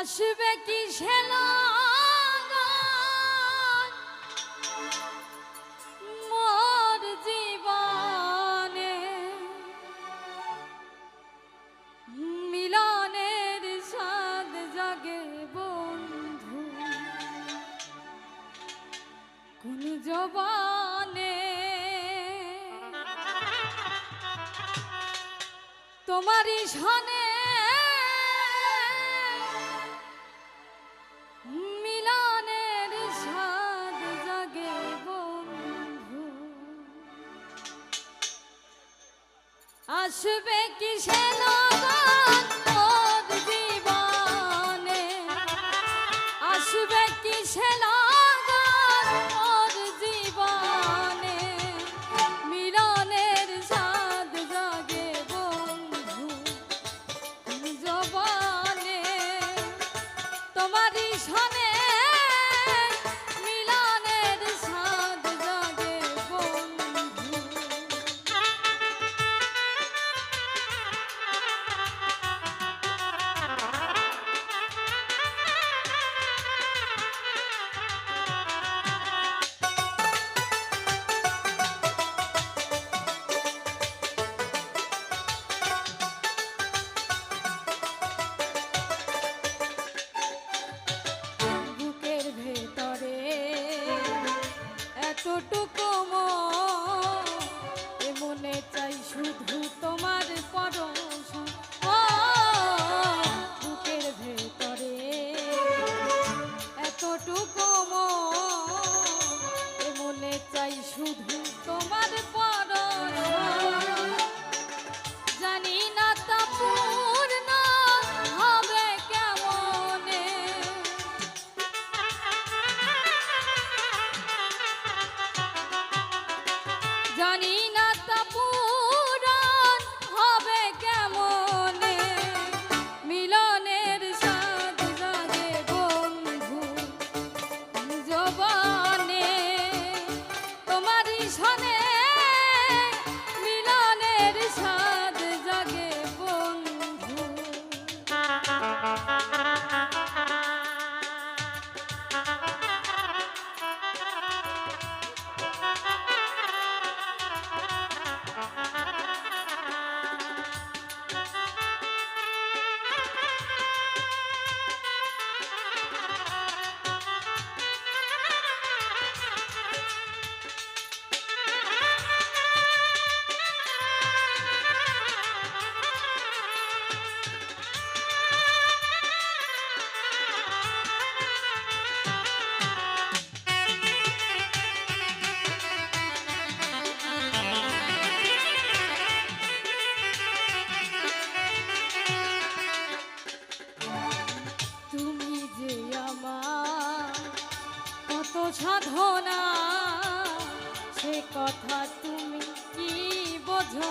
আসবে কি সেনা মোর জীবনে মিলনের সাদ জাগে বন্ধু। কোন জবানে তোমারই সনে আসবে কিসে জীবনে? আসবে কিসে তোমারই সনে ছোট সাধনা সে কথা তুমি কি বোঝো?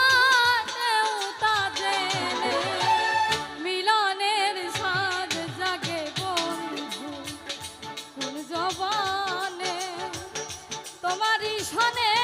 ভবনে তোমারই সনে